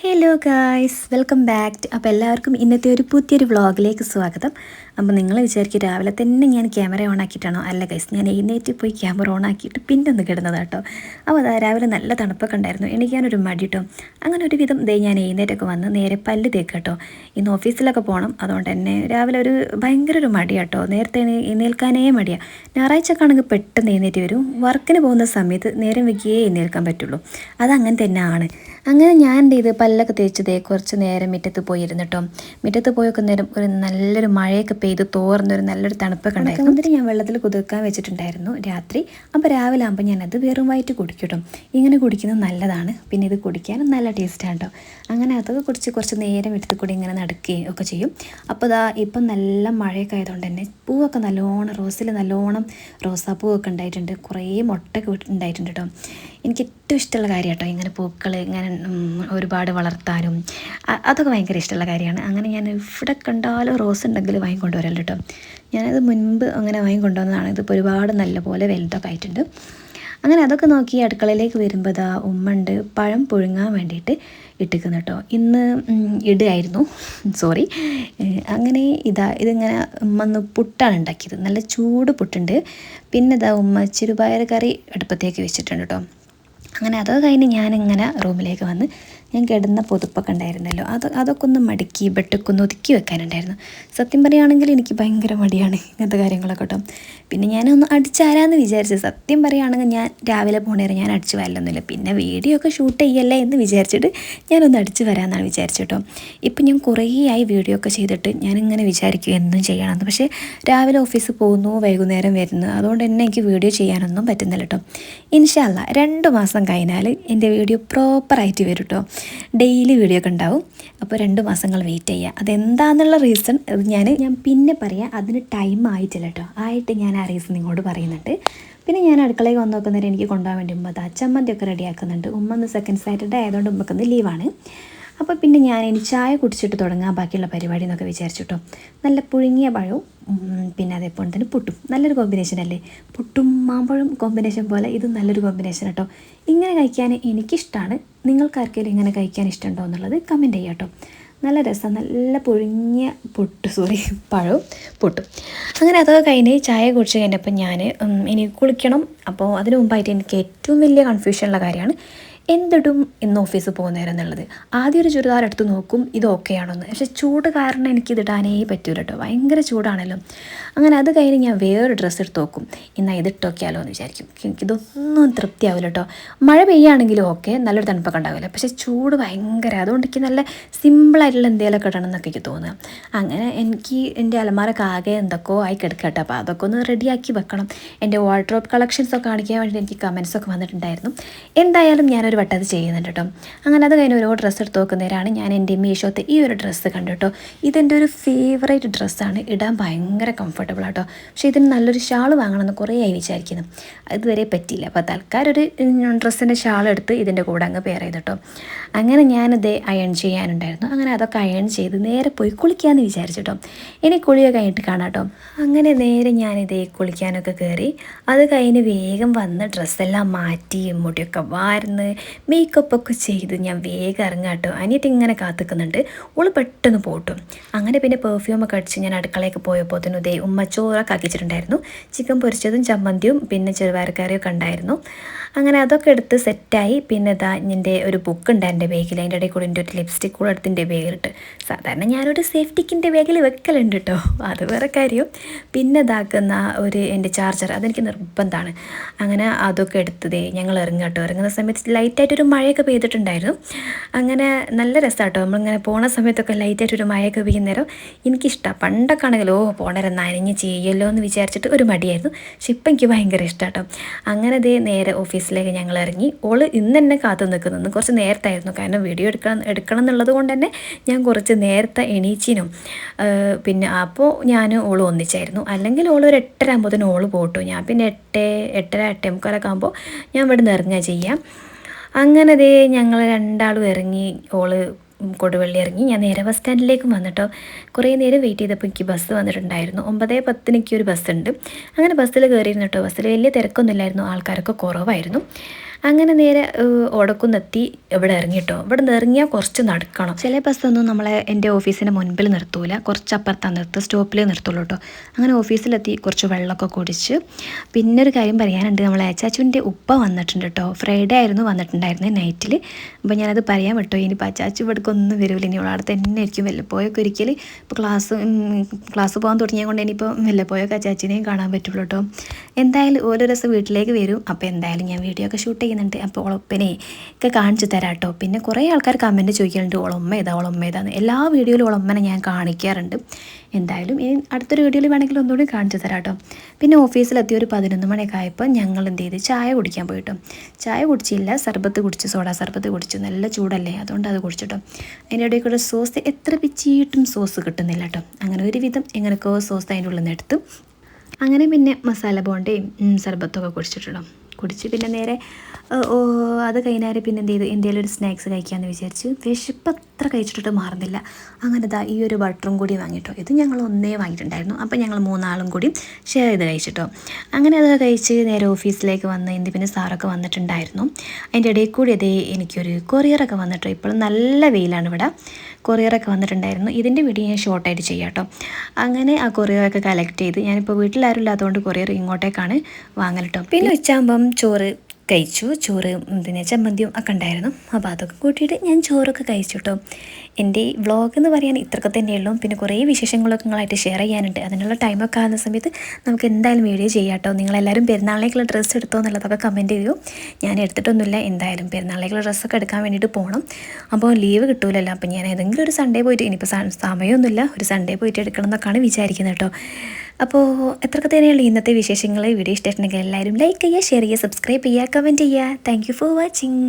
Hello guys welcome back അപ്പോൾ എല്ലാവർക്കും ഇന്നത്തെ ഒരു പുതിയൊരു വ്ളോഗിലേക്ക് സ്വാഗതം. അപ്പോൾ നിങ്ങൾ വിചാരിക്കും രാവിലെ തന്നെ ഞാൻ ക്യാമറ ഓൺ ആക്കിയിട്ടാണോ? അല്ല ഗൈസ് ഞാൻ എഴുന്നേറ്റ് പോയി ക്യാമറ ഓൺ ആക്കിയിട്ട് പിന്നെ ഒന്ന് കേട്ടോ അപ്പോൾ അതാ രാവിലെ നല്ല തണുപ്പൊക്കെ ഉണ്ടായിരുന്നു. എണീക്കാനൊരു മടി കേട്ടോ അങ്ങനെ ഒരു വിധം ദേ ഞാൻ എഴുന്നേറ്റൊക്കെ വന്ന് നേരെ പല്ല് തേക്ക് കേട്ടോ ഇന്ന് ഓഫീസിലൊക്കെ പോകണം അതുകൊണ്ട് തന്നെ രാവിലെ ഒരു ഭയങ്കര ഒരു മടി കേട്ടോ നേരത്തെ എഴുന്നേൽക്കാനേ മടിയാണ് ഞായറാഴ്ച ആണെങ്കിൽ പെട്ടെന്ന് എഴുന്നേറ്റ് വരും. വർക്കിന് പോകുന്ന സമയത്ത് നേരം വൈകിയേ എഴുന്നേൽക്കാൻ പറ്റുള്ളൂ. അതങ്ങനെ തന്നെയാണ് അങ്ങനെ ഞാൻ എന്ത് ചെയ്ത്? പല്ലൊക്കെ തേച്ച് തേ കുറച്ച് നേരം മുറ്റത്ത് പോയിരുന്നിട്ടോ. മുറ്റത്ത് പോയൊക്കെ നേരം ഒരു നല്ലൊരു മഴയൊക്കെ പെയ്ത് തോർന്നൊരു നല്ലൊരു തണുപ്പൊക്കെ ഉണ്ടായിരുന്നു. എന്നിട്ട് ഞാൻ വെള്ളത്തിൽ കുതിർക്കാൻ വെച്ചിട്ടുണ്ടായിരുന്നു രാത്രി. അപ്പോൾ രാവിലെ ആകുമ്പോൾ ഞാനത് വെറും വയറ്റ് കുടിക്കും ഇങ്ങനെ കുടിക്കുന്നത് നല്ലതാണ്. പിന്നെ ഇത് കുടിക്കാനും നല്ല ടേസ്റ്റാണ് കേട്ടോ അങ്ങനെ അതൊക്കെ കുടിച്ച് കുറച്ച് നേരം എടുത്ത് കൂടി ഇങ്ങനെ നടക്കുകയും ഒക്കെ ചെയ്യും. അപ്പോൾ ഇതാ ഇപ്പം നല്ല മഴയൊക്കെ ആയതുകൊണ്ട് തന്നെ പൂവൊക്കെ നല്ലോണം റോസിൽ നല്ലോണം റോസാപ്പൂവൊക്കെ ഉണ്ടായിട്ടുണ്ട്. കുറേ മുട്ടൊക്കെ ഉണ്ടായിട്ടുണ്ട് കേട്ടോ എനിക്ക് ഏറ്റവും ഇഷ്ടമുള്ള കാര്യം കേട്ടോ ഇങ്ങനെ പൂക്കൾ ഇങ്ങനെ ഒരുപാട് വളർത്താനും. അതൊക്കെ ഭയങ്കര ഇഷ്ടമുള്ള കാര്യമാണ്. അങ്ങനെ ഞാൻ ഇവിടെ കണ്ടാലും റോസ് ഉണ്ടെങ്കിൽ വാങ്ങിക്കൊണ്ടുവരല്ലോ കേട്ടോ. ഞാനത് മുൻപ് അങ്ങനെ വാങ്ങിക്കൊണ്ടുവന്നതാണ്. ഇതിപ്പോൾ ഒരുപാട് നല്ല പോലെ വലുതൊക്കെ ആയിട്ടുണ്ട്. അങ്ങനെ അതൊക്കെ നോക്കി അടുക്കളയിലേക്ക് വരുമ്പോൾ ഇതാ ഉമ്മ ഉണ്ട് പഴം പുഴുങ്ങാൻ വേണ്ടിയിട്ട് ഇട്ടിക്കുന്നു കേട്ടോ. ഇന്ന് ഇടുകയായിരുന്നു. സോറി അങ്ങനെ ഇതാ ഇതിങ്ങനെ ഉമ്മ ഒന്ന് പുട്ടാണ് ഉണ്ടാക്കിയത്. നല്ല ചൂട് പുട്ടുണ്ട്. പിന്നെ ഇതാ ഉമ്മ ചെറുപയർ കറി അടുപ്പത്തേക്ക് വെച്ചിട്ടുണ്ട് കേട്ടോ. അങ്ങനെ അത് കഴിഞ്ഞ് ഞാനിങ്ങനെ റൂമിലേക്ക് വന്ന് ഞാൻ കിടന്ന പൊതുപ്പൊക്കെ ഉണ്ടായിരുന്നല്ലോ. അത് അതൊക്കെ ഒന്ന് മടുക്കി ബെട്ടൊക്കെ ഒന്ന് ഒതുക്കി വെക്കാനുണ്ടായിരുന്നു. സത്യം പറയുകയാണെങ്കിൽ എനിക്ക് ഭയങ്കര മടിയാണ് ഇങ്ങനത്തെ കാര്യങ്ങളൊക്കെ കേട്ടോ. പിന്നെ ഞാനൊന്ന് അടിച്ചാരാന്ന് വിചാരിച്ചു. സത്യം പറയുകയാണെങ്കിൽ ഞാൻ രാവിലെ പോണേരം ഞാൻ അടിച്ചു വരലൊന്നുമില്ല. പിന്നെ വീഡിയോ ഒക്കെ ഷൂട്ട് ചെയ്യല്ലേ എന്ന് വിചാരിച്ചിട്ട് ഞാനൊന്ന് അടിച്ചു വരാമെന്നാണ് വിചാരിച്ചു കേട്ടോ. ഇപ്പം ഞാൻ കുറേ ആയി വീഡിയോ ഒക്കെ ചെയ്തിട്ട് ഞാനിങ്ങനെ വിചാരിക്കും എന്നും ചെയ്യണമെന്ന്. പക്ഷേ രാവിലെ ഓഫീസ് പോകുന്നു വൈകുന്നേരം വരുന്നു. അതുകൊണ്ട് തന്നെ എനിക്ക് വീഡിയോ ചെയ്യാനൊന്നും പറ്റുന്നില്ല കേട്ടോ. ഇൻഷല്ല രണ്ട് മാസം കഴിഞ്ഞാൽ എന്റെ വീഡിയോ പ്രോപ്പറായിട്ട് വരും കേട്ടോ. ഡെയിലി വീഡിയോ ഒക്കെ ഉണ്ടാവും. അപ്പോൾ രണ്ട് മാസങ്ങൾ വെയിറ്റ് ചെയ്യുക അതെന്താണെന്നുള്ള റീസൺ ഞാൻ ഞാൻ പിന്നെ പറയാം. അതിന് ടൈം ആയിട്ടില്ല കേട്ടോ ആയിട്ട് ഞാൻ ആ റീസൺ നിങ്ങളോട് പറയുന്നുണ്ട്. പിന്നെ ഞാൻ അടുക്കളയിൽ വന്ന് നോക്കുന്നേരം എനിക്ക് കൊണ്ടുപോകാൻ വേണ്ടി ഉമ്മ ഒക്കെ റെഡിയാക്കുന്നുണ്ട് ഉമ്മ ഒന്ന് സെക്കൻഡ് സാറ്റർഡേ ആയതുകൊണ്ട് ഉമ്മക്കൊന്ന് ലീവാണ് അപ്പോൾ പിന്നെ ഞാൻ ഇനി ചായ കുടിച്ചിട്ട് തുടങ്ങാം. ബാക്കിയുള്ള പരിപാടി എന്നൊക്കെ വിചാരിച്ചിട്ടോ നല്ല പുഴുങ്ങിയ പഴവും പിന്നെ അതേപോലെ തന്നെ പുട്ടും. നല്ലൊരു കോമ്പിനേഷൻ അല്ലേ? പുട്ടും മാമ്പഴം കോമ്പിനേഷൻ പോലെ ഇതും നല്ലൊരു കോമ്പിനേഷൻ കേട്ടോ ഇങ്ങനെ കഴിക്കാൻ എനിക്കിഷ്ടമാണ് നിങ്ങൾക്കാർക്കെങ്കിലും ഇങ്ങനെ കഴിക്കാൻ ഇഷ്ടമുണ്ടോ എന്നുള്ളത് കമന്റ് ചെയ്യാം കേട്ടോ നല്ല രസം. നല്ല പുഴുങ്ങിയ പുട്ട് സോറി പഴവും പുട്ടും. അങ്ങനെ അതൊക്കെ കഴിഞ്ഞ് ചായ കുടിച്ച് കഴിഞ്ഞപ്പോൾ ഞാൻ ഇനി കുളിക്കണം. അപ്പോൾ അതിന് മുമ്പായിട്ട് എനിക്ക് ഏറ്റവും വലിയ കൺഫ്യൂഷനുള്ള കാര്യമാണ് എന്തിടും ഇന്ന് ഓഫീസിൽ പോകുന്നേരം എന്നുള്ളത്. ആദ്യം ഒരു ചുരിദാർ എടുത്ത് നോക്കും ഇത് ഓക്കെ ആണോന്ന് പക്ഷേ ചൂട് കാരണം എനിക്ക് ഇതിടാനേ പറ്റൂല കേട്ടോ ഭയങ്കര ചൂടാണല്ലോ. അങ്ങനെ അത് കഴിഞ്ഞ് ഞാൻ വേറൊരു ഡ്രസ്സ് എടുത്ത് നോക്കും. എന്നാൽ ഇത് ഇട്ടോക്കിയാലോ എന്ന് വിചാരിക്കും. എനിക്കിതൊന്നും തൃപ്തിയാവില്ല കേട്ടോ മഴ പെയ്യാണെങ്കിലും ഓക്കെ നല്ലൊരു തണുപ്പൊക്കെ ഉണ്ടാവില്ല. പക്ഷേ ചൂട് ഭയങ്കര. അതുകൊണ്ട് എനിക്ക് നല്ല സിമ്പിളായിട്ടുള്ള എന്തെങ്കിലുമൊക്കെ ഇടണം എന്നൊക്കെ എനിക്ക് തോന്നുക അങ്ങനെ എനിക്ക് എന്റെ അലമാരൊക്കെ ആകെ എന്തൊക്കെയോ ആയി കിടക്കട്ടെ അപ്പോൾ അതൊക്കെ ഒന്ന് റെഡിയാക്കി വെക്കണം. എന്റെ വാർഡ്രോബ് കളക്ഷൻസ് ഒക്കെ കാണിക്കാൻ വേണ്ടി എനിക്ക് കമൻസ് ഒക്കെ വന്നിട്ടുണ്ടായിരുന്നു. എന്തായാലും ഞാനൊരു വട്ടം അത് ചെയ്യുന്നുണ്ട് കേട്ടോ. അങ്ങനെ അത് കഴിഞ്ഞ് ഓരോ ഡ്രസ്സ് എടുത്ത് നോക്കുന്നേരാണ് ഞാൻ എന്റെ മീഷോത്തെ ഈ ഒരു ഡ്രസ്സ് കണ്ടു കേട്ടോ. ഇതെന്റെ ഒരു ഫേവറേറ്റ് ഡ്രസ്സാണ് ഇടാൻ ഭയങ്കര കംഫർട്ടബിൾ ആട്ടോ പക്ഷേ ഇതിന് നല്ലൊരു ഷാൾ വാങ്ങണമെന്ന് കുറേ ആയി വിചാരിക്കുന്നു. ഇതുവരെ പറ്റിയില്ല. അപ്പോൾ തൽക്കാലം ഒരു ഡ്രസ്സിന്റെ ഷാൾ എടുത്ത് ഇതിന്റെ കൂടെ അങ്ങ് പെയർ ചെയ്തിട്ടോ അങ്ങനെ ഞാനിത് അയൺ ചെയ്യാനുണ്ടായിരുന്നു. അങ്ങനെ അതൊക്കെ അയൺ ചെയ്ത് നേരെ പോയി കുളിക്കാമെന്ന് വിചാരിച്ചു കേട്ടോ. ഇനി കുളിയൊക്കെ കഴിഞ്ഞിട്ട് കാണാം കേട്ടോ. അങ്ങനെ നേരെ ഞാനിതേ കുളിക്കാനൊക്കെ കയറി. അത് കഴിഞ്ഞ് വേഗം വന്ന് ഡ്രസ്സെല്ലാം മാറ്റി മുടിയൊക്കെ വാർന്ന് മേക്കപ്പ് ഒക്കെ ചെയ്ത് ഞാൻ വേഗം ഇറങ്ങാം കേട്ടോ അനിയത്തി ഇങ്ങനെ കാത്തിക്കുന്നുണ്ട്. ഓൾ പെട്ടെന്ന് പോട്ടും. അങ്ങനെ പിന്നെ പെർഫ്യൂമൊക്കെ അടിച്ച് ഞാൻ അടുക്കളയൊക്കെ പോയപ്പോൾ തന്നെ ഇതേ ഉമ്മ ചോറൊക്കെ ആക്കിച്ചിട്ടുണ്ടായിരുന്നു. ചിക്കൻ പൊരിച്ചതും ചമ്മന്തിയും പിന്നെ ചെറുപയർക്കറിയും ഒക്കെ ഉണ്ടായിരുന്നു. അങ്ങനെ അതൊക്കെ എടുത്ത് സെറ്റായി പിന്നെ ഇതാ എന്റെ ഒരു ബുക്ക് ഉണ്ട് എന്റെ ബാഗിൽ അതിന്റെ ഇടയിൽ കൂടെ എന്റെ ഒരു ലിപ്സ്റ്റിക് കൂടെ എടുത്ത് എന്റെ ബാഗിലിട്ട്. സാധാരണ ഞാനൊരു സേഫ്റ്റിക്കിന്റെ ബാഗിൽ വെക്കലുണ്ട് കേട്ടോ അത് വേറെ കാര്യം. പിന്നെ ഇതാക്കുന്ന ഒരു എന്റെ ചാർജർ അതെനിക്ക് നിർബന്ധമാണ് അങ്ങനെ അതൊക്കെ എടുത്തതേ ഞങ്ങൾ ഇറങ്ങട്ടോ. ഇറങ്ങുന്ന സമയത്ത് ലൈറ്റായിട്ടൊരു മഴയൊക്കെ പെയ്തിട്ടുണ്ടായിരുന്നു. അങ്ങനെ നല്ല രസമാണ് കേട്ടോ നമ്മളിങ്ങനെ പോണ സമയത്തൊക്കെ ലൈറ്റായിട്ടൊരു മഴയൊക്കെ പെയ്യുന്നേരം എനിക്കിഷ്ടമാണ് പണ്ടൊക്കെ ആണെങ്കിൽ ഓ പോണേരം നനഞ്ഞ് ചെയ്യല്ലോ എന്ന് വിചാരിച്ചിട്ട് ഒരു മടിയായിരുന്നു. പക്ഷെ ഇപ്പം എനിക്ക് ഭയങ്കര ഇഷ്ടമാണ് കേട്ടോ അങ്ങനെ ദേ നേരെ ഓഫീസിലേക്ക് ഞങ്ങൾ ഇറങ്ങി. ഓൾ ഇന്ന് തന്നെ കാത്തു നിൽക്കുന്നു. കുറച്ച് നേരത്തായിരുന്നു. കാരണം വീഡിയോ എടുക്കണം എടുക്കണം എന്നുള്ളത് കൊണ്ട് തന്നെ ഞാൻ കുറച്ച് നേരത്തെ എണീച്ചിനും. പിന്നെ അപ്പോൾ ഞാൻ ഓൾ ഒന്നിച്ചായിരുന്നു. അല്ലെങ്കിൽ ഓൾ ഒരു എട്ടര ആകുമ്പോഴത്തേനും ഓൾ പോട്ടു. ഞാൻ പിന്നെ എട്ട് എട്ടര എട്ടേ മുക്കാലൊക്കെ ആകുമ്പോൾ ഞാൻ ഇവിടെ നിന്ന് ഇറങ്ങുക ചെയ്യാം. അങ്ങനെ ദേ ഞങ്ങൾ രണ്ടാളും ഇറങ്ങി ഓൾ കൊടുവള്ളി ഇറങ്ങി. ഞാൻ നേരെ ബസ് സ്റ്റാൻഡിലേക്കും വന്നിട്ടോ. കുറേ നേരം വെയിറ്റ് ചെയ്തപ്പോൾ എനിക്ക് ബസ് വന്നിട്ടുണ്ടായിരുന്നു. ഒമ്പത് പത്തിനൊക്കെ ഒരു ബസ്സുണ്ട് അങ്ങനെ ബസ്സിൽ കയറിയിരുന്നു കേട്ടോ ബസ്സിൽ വലിയ തിരക്കൊന്നുമില്ലായിരുന്നു. ആൾക്കാരൊക്കെ കുറവായിരുന്നു. അങ്ങനെ നേരെ ഓടക്കുന്നെത്തി ഇവിടെ ഇറങ്ങിട്ടോ. ഇവിടെ നിന്ന് ഇറങ്ങിയാൽ കുറച്ച് നടക്കണം. ചില ബസ്സൊന്നും നമ്മളെ എന്റെ ഓഫീസിന്റെ മുൻപിൽ നിർത്തൂല. കുറച്ച് അപ്പുറത്താണ് നിർത്തുക സ്റ്റോപ്പിൽ നിർത്തുള്ളൂ കേട്ടോ അങ്ങനെ ഓഫീസിലെത്തി കുറച്ച് വെള്ളമൊക്കെ കുടിച്ച്. പിന്നെ ഒരു കാര്യം പറയാനുണ്ട്. നമ്മളെ അച്ചാച്ചുവിന്റെ ഉപ്പ വന്നിട്ടുണ്ട് കേട്ടോ ഫ്രൈഡേ ആയിരുന്നു വന്നിട്ടുണ്ടായിരുന്നത് നൈറ്റിൽ അപ്പോൾ ഞാനത് പറയാൻ വിട്ടോ. ഇനി അച്ചാച്ചു ഇവിടേക്ക് ഒന്നും വരില്ല ഇനി ഇവിടെ തന്നെ ആയിരിക്കും വല്ലപ്പോയൊക്കെ ഒരിക്കൽ ഇപ്പോൾ ക്ലാസ് ക്ലാസ് പോകാൻ തുടങ്ങിയത് കൊണ്ട് ഇനിയിപ്പോൾ വല്ലപ്പോയൊക്കെ അച്ചാച്ചിനെയും കാണാൻ പറ്റുള്ളൂ കേട്ടോ എന്തായാലും ഓരോ ദിവസം വീട്ടിലേക്ക് വരും. അപ്പോൾ എന്തായാലും ഞാൻ വീഡിയോ ഒക്കെ ഷൂട്ട് ചെയ്യുന്നുണ്ട്. അപ്പോൾ ഓളപ്പനെ ഒക്കെ കാണിച്ചു തരാം കേട്ടോ പിന്നെ കുറേ ആൾക്കാർ കമന്റ് ചോദിക്കുന്നുണ്ട് ഓളമ്മ ഏതാ? ഓളമ്മ ഏതാന്ന്? എല്ലാ വീഡിയോയിലും ഓളമ്മനെ ഞാൻ കാണിക്കാറുണ്ട്. എന്തായാലും ഇനി അടുത്തൊരു വീഡിയോയിൽ വേണമെങ്കിൽ ഒന്നുകൂടി കാണിച്ചു തരാം കേട്ടോ പിന്നെ ഓഫീസിലെത്തി ഒരു പതിനൊന്ന് മണിയൊക്കെ ആയപ്പോൾ ഞങ്ങൾ എന്ത് ചെയ്ത്? ചായ കുടിക്കാൻ പോയിട്ടോ ചായ കുടിച്ചില്ല. സർബത്ത് കുടിച്ചു. സോഡ സർബത്ത് കുടിച്ചു. നല്ല ചൂടല്ലേ? അതുകൊണ്ട് അത് കുടിച്ചിട്ടോ. അതിന്റെ ഇടയിൽ കൂടെ സോസ് എത്ര പിച്ചിയിട്ടും സോസ് കിട്ടുന്നില്ല കേട്ടോ അങ്ങനെ ഒരുവിധം എങ്ങനെയൊക്കെ സോസ് അതിന്റെ ഉള്ളിൽ നിന്ന് എടുത്തു അങ്ങനെ പിന്നെ മസാല ബോണ്ടയും സർബത്തൊക്കെ കുടിച്ചിട്ടുണ്ടോ കുടിച്ച്. പിന്നെ നേരെ ഓ അത് കഴിഞ്ഞാൽ പിന്നെ എന്ത് ചെയ്തു? എന്തെങ്കിലും ഒരു സ്നാക്സ് കഴിക്കാമെന്ന് വിചാരിച്ച് വിശപ്പ് അത്ര കഴിച്ചിട്ട് മാറുന്നില്ല. അങ്ങനെ ദാ ഈ ഒരു ബട്ടറും കൂടി വാങ്ങിയിട്ടോ ഇത് ഞങ്ങൾ ഒന്നേ വാങ്ങിയിട്ടുണ്ടായിരുന്നു. അപ്പോൾ ഞങ്ങൾ മൂന്നാളും കൂടി ഷെയർ ചെയ്ത് കഴിച്ചിട്ടോ. അങ്ങനെ അത് കഴിച്ച് നേരെ ഓഫീസിലേക്ക് വന്ന് എന്ത് പിന്നെ സാറൊക്കെ വന്നിട്ടുണ്ടായിരുന്നു. അതിന്റെ ഇടയിൽ കൂടി അതേ എനിക്കൊരു കൊറിയറൊക്കെ വന്നിട്ടോ. ഇപ്പോഴും നല്ല വെയിലാണ് ഇവിടെ. കൊറിയറൊക്കെ വന്നിട്ടുണ്ടായിരുന്നു. ഇതിന്റെ വീഡിയോ ഞാൻ ഷോർട്ടായിട്ട് ചെയ്യാം കേട്ടോ അങ്ങനെ ആ കൊറിയറൊക്കെ കളക്ട് ചെയ്ത് ഞാനിപ്പോൾ വീട്ടിലാരും ഇല്ലാത്തതുകൊണ്ട് കൊറിയർ ഇങ്ങോട്ടേക്കാണ് വാങ്ങൽ കേട്ടോ പിന്നെ ഉച്ചാകുമ്പം ചോറ് കഴിച്ചു. ചോറ് പിന്നെ ചമ്മന്തിയും ഒക്കെ ഉണ്ടായിരുന്നു. അപ്പോൾ അതൊക്കെ കൂട്ടിയിട്ട് ഞാൻ ചോറൊക്കെ കഴിച്ചു കേട്ടോ എന്റെ വ്ളോഗ് എന്ന് പറയാൻ ഇത്രയൊക്കെ തന്നെയുള്ളൂ പിന്നെ കുറേ വിശേഷങ്ങളൊക്കെ നിങ്ങളായിട്ട് ഷെയർ ചെയ്യാനുണ്ട്. അതിനുള്ള ടൈമൊക്കെ ആകുന്ന സമയത്ത് നമുക്ക് എന്തായാലും വീഡിയോ ചെയ്യാം കേട്ടോ നിങ്ങളെല്ലാവരും പെരുന്നാളിലേക്കുള്ള ഡ്രസ്സ് എടുത്തോ എന്നുള്ളതൊക്കെ കമന്റ് ചെയ്യൂ. ഞാൻ എടുത്തിട്ടൊന്നുമില്ല. എന്തായാലും പെരുന്നാളിലേക്കുള്ള ഡ്രസ്സൊക്കെ എടുക്കാൻ വേണ്ടിയിട്ട് പോകണം അപ്പോൾ ലീവ് കിട്ടൂലല്ലോ. അപ്പോൾ ഞാൻ ഏതെങ്കിലും ഒരു സൺഡേ പോയിട്ട് ഇനിയിപ്പോൾ സമയമൊന്നുമില്ല. ഒരു സൺഡേ പോയിട്ട് എടുക്കണം എന്നൊക്കെയാണ് വിചാരിക്കുന്നത് കേട്ടോ അപ്പോൾ എത്രയൊക്കെ തന്നെയുള്ള ഇന്നത്തെ വിശേഷങ്ങൾ വീഡിയോ ഇഷ്ടമായിട്ടുണ്ടെങ്കിൽ എല്ലാവരും ലൈക്ക് ചെയ്യുക ഷെയർ ചെയ്യുക സബ്സ്ക്രൈബ് ചെയ്യുക കമന്റ് ചെയ്യുക. Thank for watching